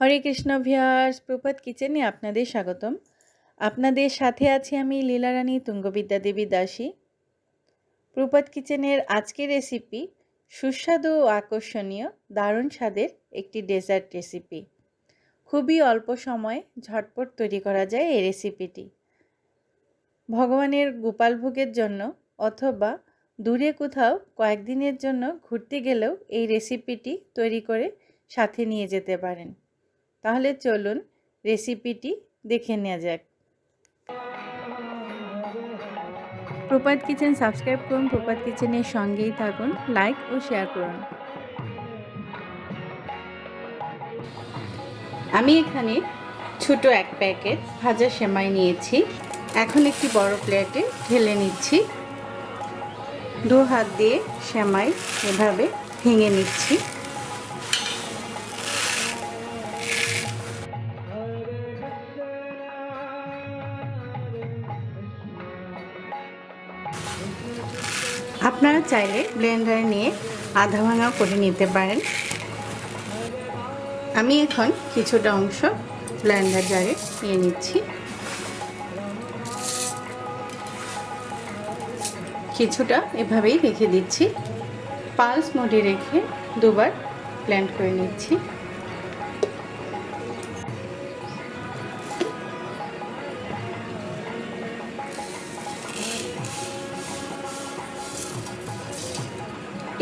হরে Krishna viewers প্রপাত কিচেনে আপনাদের স্বাগতম। আপনাদের সাথে আছি আমি লীলারানী তুঙ্গবিদ্যা দেবী দাসী। প্রপাত কিচেনের আজকের রেসিপি সুস্বাদু ও আকর্ষণীয় দারুণ স্বাদের একটি ডেজার্ট রেসিপি খুবই অল্প সময়ে ঝটপট তৈরি করা যায় এই রেসিপিটি ভগবানের গোপাল ভোগের জন্য অথবা দূরে কোথাও কয়েকদিনের জন্য ঘুরতে গেলেও এই রেসিপিটি তৈরি করে সাথে নিয়ে যেতে পারেন। তাহলে চলুন রেসিপিটি দেখে নেওয়া যাক। প্রপাত কিচেন সাবস্ক্রাইব করুন, প্রপাত কিচেনের সঙ্গেই থাকুন, লাইক ও শেয়ার করুন। আমি এখানে ছোট এক প্যাকেট ভাজা সেমাই নিয়েছি। এখন একটি বড় প্লেটে ঢেলে নিচ্ছি। দু হাত দিয়ে সেমাই এভাবে ভেঙে নিচ্ছি। আপনারা চাইলে ব্লেন্ডারে নিয়ে আধা ভাঙা করে নিতে পারেন। আমি এখন কিছুটা অংশ ব্লেন্ডার জারে নিয়ে নিচ্ছি। কিছুটা এভাবেই রেখে দিচ্ছি। পালস মোডে রেখে দুবার ব্লেন্ড করে নিচ্ছি।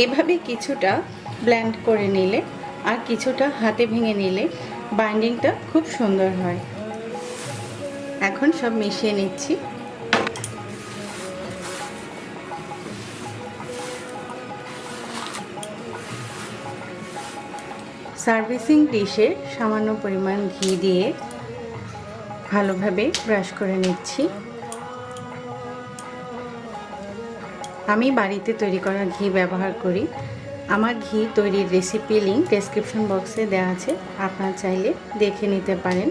এভাবে কিছুটা ব্ল্যান্ড করে নিলে আর কিছুটা হাতে ভেঙে নিলে বাইন্ডিংটা খুব সুন্দর হয়। এখন সব মিশিয়ে নিচ্ছি। সার্ভিসিং ডিশে সামান্য পরিমাণ ঘি দিয়ে ভালোভাবে ব্রাশ করে নিচ্ছি। আমি বাড়িতে তৈরি করা ঘি ব্যবহার করি। আমার ঘি তৈরির রেসিপি লিঙ্ক ডেসক্রিপশন বক্সে দেওয়া আছে। আপনারা চাইলে দেখে নিতে পারেন।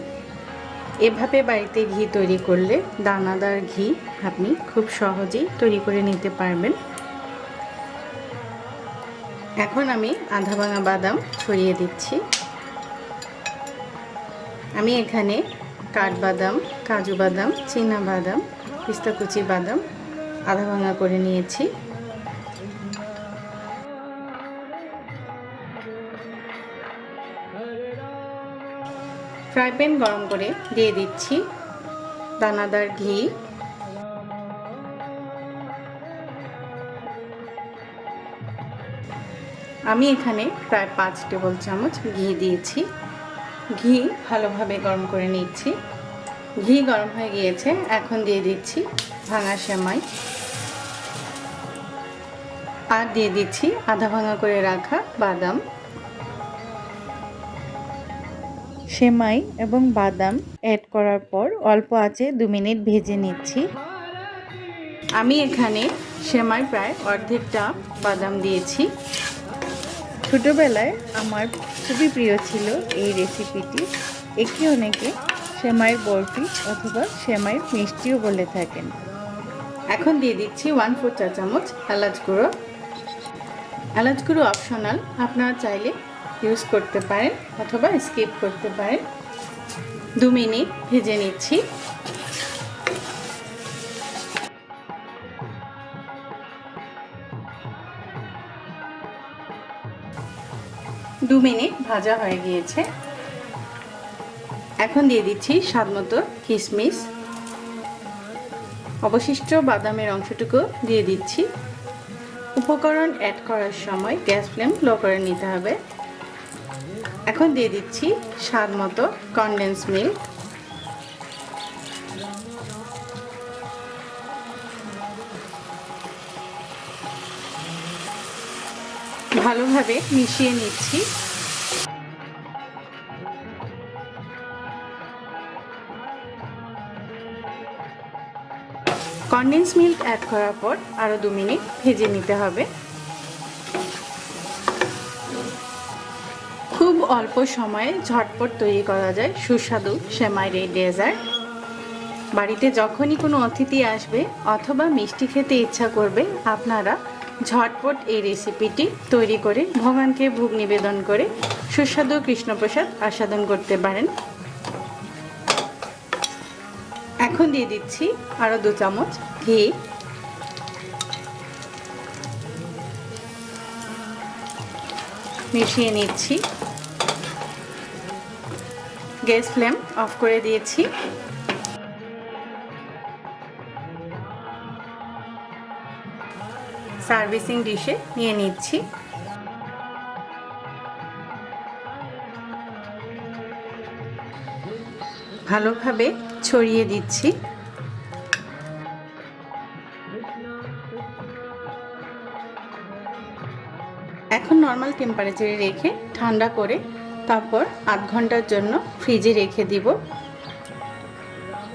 এভাবে বাড়িতে ঘি তৈরি করলে দানাদার ঘি আপনি খুব সহজেই তৈরি করে নিতে পারবেন। এখন আমি আধা ভাঙা বাদাম ছড়িয়ে দিচ্ছি। আমি এখানে কাঠবাদাম, কাজু বাদাম, চীনা বাদাম পিস্তাকুচি বাদাম আধা ভাঙা করে নিয়েছি। ফ্রাই প্যান গরম করে দিয়ে দিচ্ছি। দানাদার ঘি। আমি এখানে প্রায় পাঁচ টেবিল চামচ ঘি দিয়েছি। ঘি ভালোভাবে গরম করে নিচ্ছি। ঘি গরম হয়ে গিয়েছে, এখন দিয়ে দিচ্ছি ভাঙা সেমাই। আর দিয়ে দিচ্ছি আধা ভাঙা করে রাখা বাদাম। সেমাই এবং বাদাম অ্যাড করার পর অল্প আছে দু মিনিট ভেজে নিচ্ছি। আমি এখানে সেমাই প্রায় অর্ধেকটা বাদাম দিয়েছি। ছোটোবেলায় আমার খুবই প্রিয় ছিল এই রেসিপিটি একে অনেকে সেমাইয়ের বরফি অথবা সেমাইয়ের মিষ্টিও বলে থাকেন। এখন দিয়ে দিচ্ছি ওয়ান ফোর চা চামচ এলাচ গুঁড়ো। এলাচ গুঁড়ো অপশনাল আপনারা চাইলে ইউজ করতে পারেন অথবা স্কিপ করতে পারেন। দু মিনিট ভেজে নিচ্ছি। দু মিনিট ভাজা হয়ে গিয়েছে। এখন দিয়ে দিচ্ছি স্বাদ মতো কিশমিশ। অবশিষ্ট বাদামের অংশটুকু দিয়ে দিচ্ছি। উপকরণ অ্যাড করার সময় গ্যাস ফ্লেম লো করে নিতে হবে। এখন দিয়ে দিচ্ছি স্বাদ মতো কনডেন্স মিল্ক ভালোভাবে মিশিয়ে নিচ্ছি। কনডেন্স মিল্ক অ্যাড করার পর আরও দু মিনিট ভেজে নিতে হবে। খুব অল্প সময়ে ঝটপট তৈরি করা যায় সুস্বাদু সেমাইয়ের এই ডেজার্ট বাড়িতে যখনই কোনো অতিথি আসবে অথবা মিষ্টি খেতে ইচ্ছা করবে, আপনারা ঝটপট এই রেসিপিটি তৈরি করে ভগবানকে ভোগ নিবেদন করে সুস্বাদু কৃষ্ণপ্রসাদ আস্বাদন করতে পারেন। এখন দিয়ে দিচ্ছি আরও দু চামচ ঘি। মিশিয়ে নিচ্ছি। গ্যাস ফ্লেম অফ করে দিয়েছি। সার্ভিসিং ডিশে নিয়ে নিচ্ছি। ভালোভাবে ছড়িয়ে দিচ্ছি। এখন নর্মাল টেম্পারেচারে রেখে ঠান্ডা করে তারপর আধ ঘণ্টার জন্য ফ্রিজে রেখে দিব।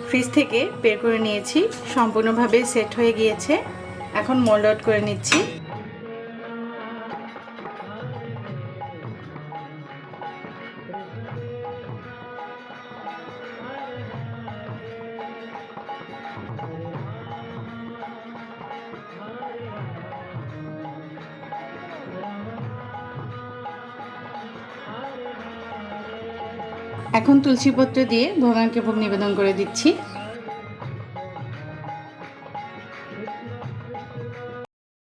ফ্রিজ থেকে বের করে নিয়েছি, সম্পূর্ণভাবে সেট হয়ে গিয়েছে। এখন মোল্ড আউট করে নিচ্ছি। এখন তুলসী পত্র দিয়ে ভগবানকে ভোগ নিবেদন করে দিচ্ছি।